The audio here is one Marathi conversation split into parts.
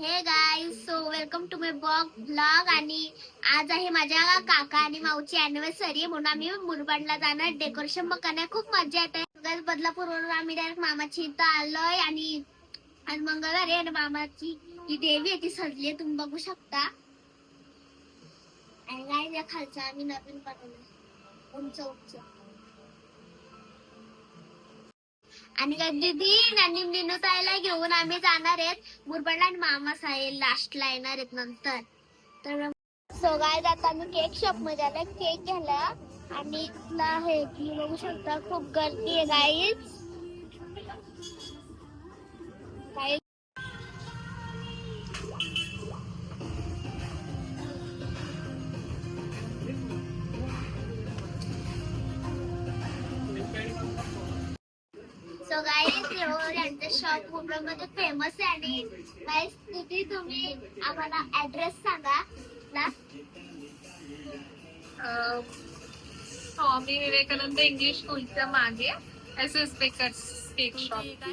Hey guys so welcome to my vlog blog आणि आज आहे माझ्या काका आणि माऊची अॅनिव्हर्सरी म्हणून आम्ही मुरबाडला जाणार. डेकोरेशन मग करणार खूप मजा येते. बदलापूरवरून आम्ही डायरेक्ट मामाची इथं आलोय आणि आज मंगळवारी आणि मामाची जी देवी आहे ती सजली आहे. तुम्ही बघू शकता. आणि गाईज या खालचा आम्ही नवीन बनवलं उंच उंच. आणि दीदी आणि ताईला घेऊन आम्ही जाणार आहेत. मुरबडला आणि मामा साहेब लास्टला येणार आहेत नंतर. तर सो गाय आता आम्ही केक शॉपमध्ये आला केक घ्यायला. आणि इथला हे तुम्ही बघू शकता खूप गर्दी आहे गाईज मुंबईमध्ये फेमस आहे आणि गाईज तिथे तुम्ही आम्हाला ऍड्रेस सांगा ना. स्वामी विवेकानंद इंग्लिश स्कूलच्या मागे S S bakers cake shop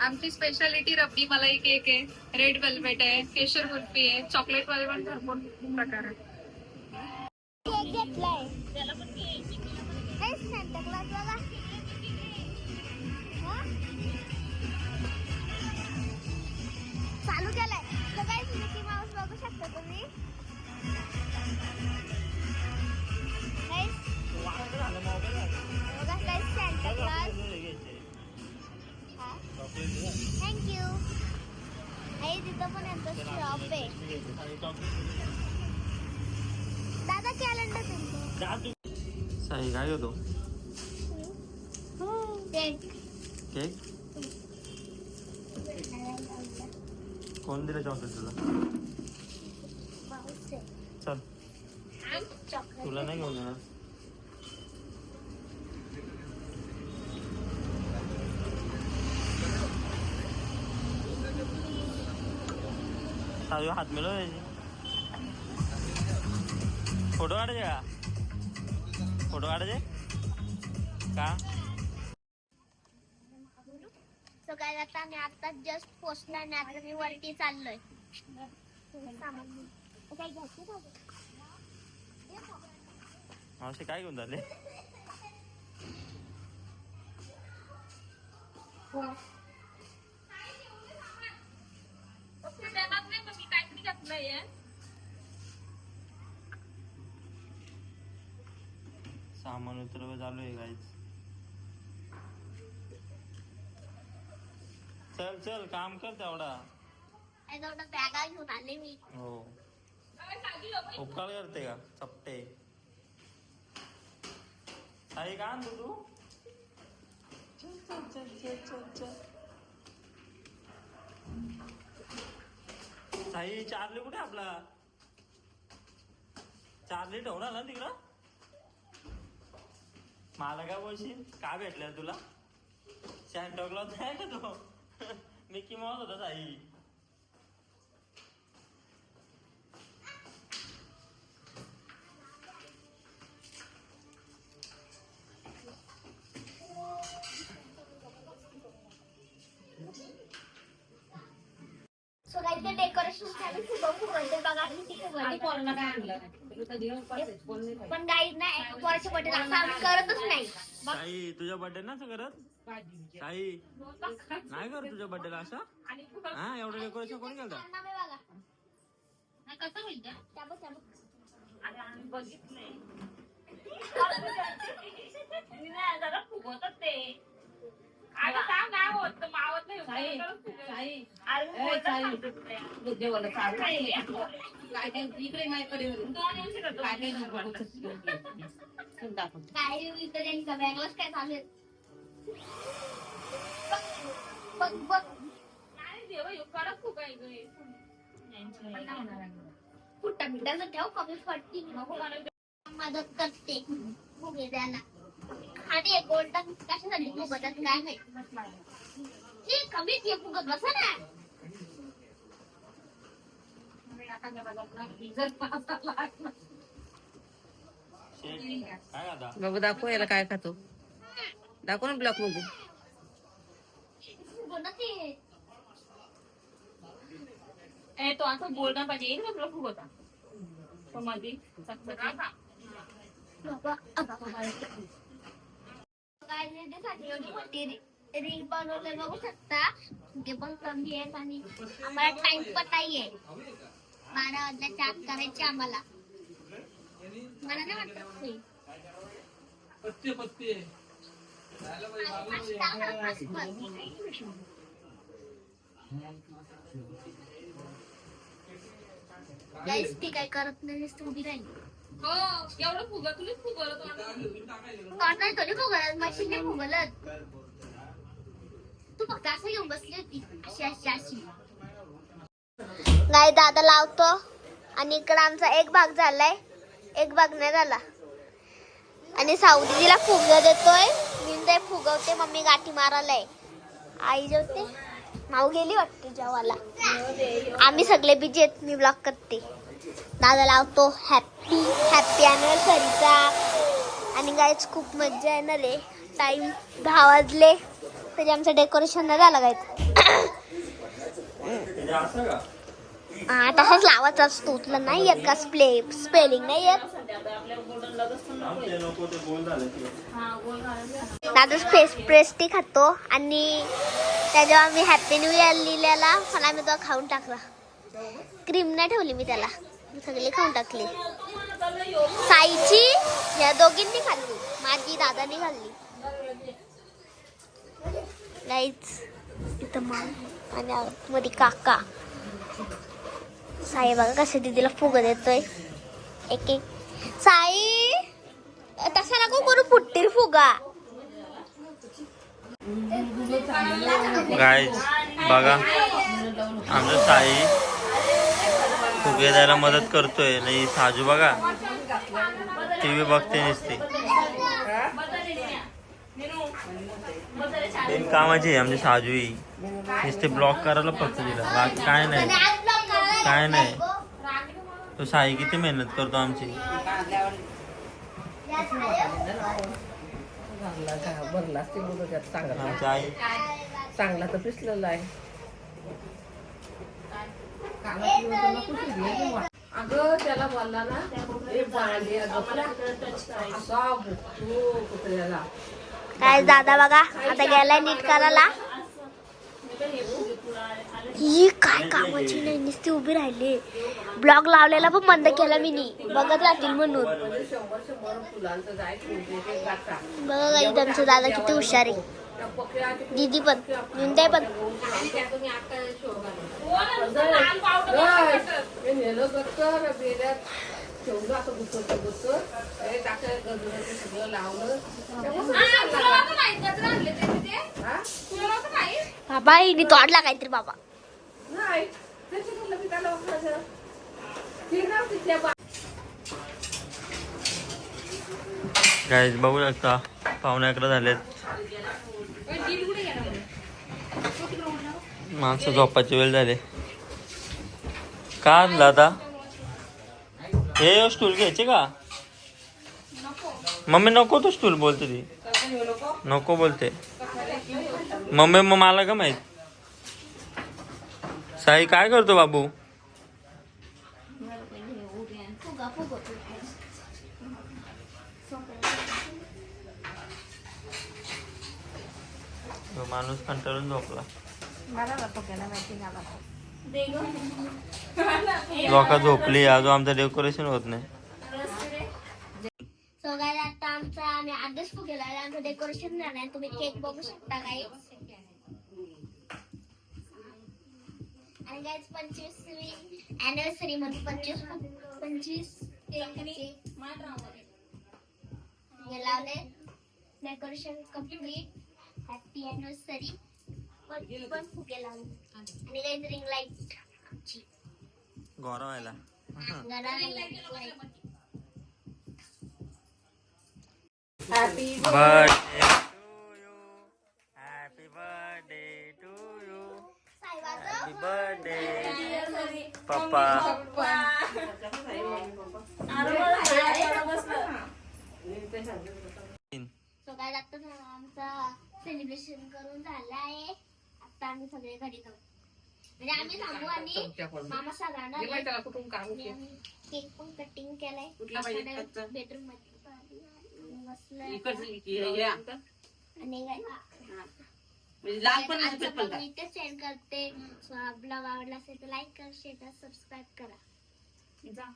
आमची स्पेशालिटी रबडी मलाई केक आहे रेड वेल्वेट आहे केशर कुल्फी आहे चॉकलेटमध्ये पण भरपूर प्रकार आहे केक घेतलाय. चालू केलाय. तर गाईज मिकी माऊस बघू शकता तुम्ही. थँक्यू आई तिथं पण यांचं शॉप आहे. दादा कॅलेंडर तुमचं. साई काय होतो? केक केक कोण दिलं चॉकलेट तुला चल. तुला नाही घेऊन येणार. हात मिळव फोटो काढायचे का? फोटो काढायचे? का? सो काय आता मी आता जस्ट पोचणार नाही. आता मी वरती चाललोय. सामान काय मावशी काय घेऊन झाले सामान उतरव चालू आहे गाईच चल चल काम कर तेवढा. आणि तेवढं बॅगा घेऊन आले मी. हो. उपकार करते का? चपटे. साई का आणतो तू? चल चल चल चल चल चल. साई चार्ली कुठे आपला? चार्ली आला ना तिकडं? मला काय बोलशील का भेटल्या तुला? सॅन्टा क्लॉज आहे का तो? मिकी माऊस होता साई. सो ते डेकोरेशन चालू खूप खूप म्हणजे बघा खूप पण नाही वर्ष आम्ही करतच नाही. साई तुझ्या बर्थडे ना करत? साई नाही करत तुझ्या बर्थडेला असं? हा एवढं डेकोरेशन कोणी केलं मी नाही, बघ बघ नाही देवा, ह्यो कडक गं हे. मिठाचं ठेव कमी पडती नको मला मदत करते द्यायला आणि एक गोल्डन कशासाठी काय माहिती हे कमी घे फुगत ना शेट काय आता बाबू दाखव याला काय खातो दाखव ना ब्लॉक ते ए तो असं पाहिजे. खूप होता तो मध्ये रील बनवले बघू शकता ते पण कमी आहेत आणि आम्हाला टाइम पण नाहीये बारा वाजल्याच्या आत करायचे आम्हाला मला नाही वाटत ती काय करत नाही उभी राहिली. हो एवढं फुगा तुला फुगवलं तो तोंड नाही मशीन तू फक्त असं घेऊन बसली होती. अशी अशी अशी. नाही दादा लावतो. आणि इकडं आमचा एक भाग झालाय. एक भाग नाही झाला. आणि सावदीला फुग देतोय. मी ते फुगवते मम्मी गाठी मारायला आई जेवते. माऊ गेली वाटते जेवायला. आम्ही सगळे बिजी आहेत मी ब्लॉक करते. दादा लावतो हॅप्पी हॅप्पी अॅनिव्हर्सरीचा आणि गायच खूप मज्जा येणार आहे. टाईम दहा वाजले तरी आमचं डेकोरेशन नाही झालं गायच हा तसंच लावायचा असतो. तुला नाही येत का स्प्ले स्पेलिंग नाही येत. दादा स्पेस प्रेस्टी खातो आणि त्याच्यावर मी हॅपी न्यू इयर लिहिलेला पण आम्ही तो खाऊन टाकला. क्रीम नाही ठेवली मी त्याला. सगळी खाऊन टाकली. साईची या दोघींनी खाल्ली. माझी दादानी खाल्ली. गाईच इथं मग आणि मध्ये काका. साई बघा कसे दिदीला फुग देतोय. एक एक साई तसा नको करू फुटतील फुगा? गाईज बघा आमचं साई फुगे द्यायला मदत करतोय. नाही साजू बघा टी व्ही बघते नुसती. बिन कामाची आहे आमची साजू ही नुसते ब्लॉक करायला फक्त दिला बाकी काय नाही. काय नाही. तो साई किती मेहनत करतो आमची? भरला असते बोलू त्यात चांगला आमची आई. चांगला तर पिसलेला आहे. अगं त्याला बोलला ना ए बाळाले, अगं, असा भुकतो कुत्र्याला. काय दादा बघा आता गेलाय नीट करायला. ही काय कामाची नाही नुसती उभी राहिली. ब्लॉग लावलेला पण बंद केला मी नी बघत राहतील म्हणून. बघा काही त्यांचं दादा किती हुशार आहे. दीदी पण निंदाय पण. सगळं लावलं? बाबा हिने तोडला काहीतरी बाबा. नाही गाईज बघू शकता पाहुणे अकरा झालेत. माणसं झोपाची वेळ झाली. का आणला आता? हे स्टूल घ्यायचे का? मम्मी नको तो स्टूल बोलते ती. नको बोलते. मम्मी मग मला का माहीत? साई काय करतो बाबू? माणूस कंटाळून झोपला. लोका झोपली आज आमचं डेकोरेशन होत नाही. सो काय आता आमचा आम्ही आधीच फुगेला आमचं डेकोरेशन झालं आहे तुम्ही केक बघू शकता काही आणि गाईज पंचवीसवी अॅनिव्हर्सरी मध्ये पंचवीस पंचवीस हे लावले डेकोरेशन कंप्लीट हॅपी अॅनिव्हर्सरी पण पण फुगे लावले आणि काही रिंग लाइट गौरव व्हायला light Happy birthday happy birthday पप्पा सो काय आता आमचा सेलिब्रेशन करून झाला आहे आता आम्ही सगळे घरी जाऊ म्हणजे आम्ही थांबू आणि. मामा सगळ्यांना हे कुठून आम्ही केक पण कटिंग केलाय कुठला पाहिजे कच्चा? बेडरूममध्ये हे-. आणि म्हणजे आजचा पण मी इथेच सेंड करते. ब्लॉग आवडला असेल तर लाईक करा शेअर करा सबस्क्राईब करा. जा.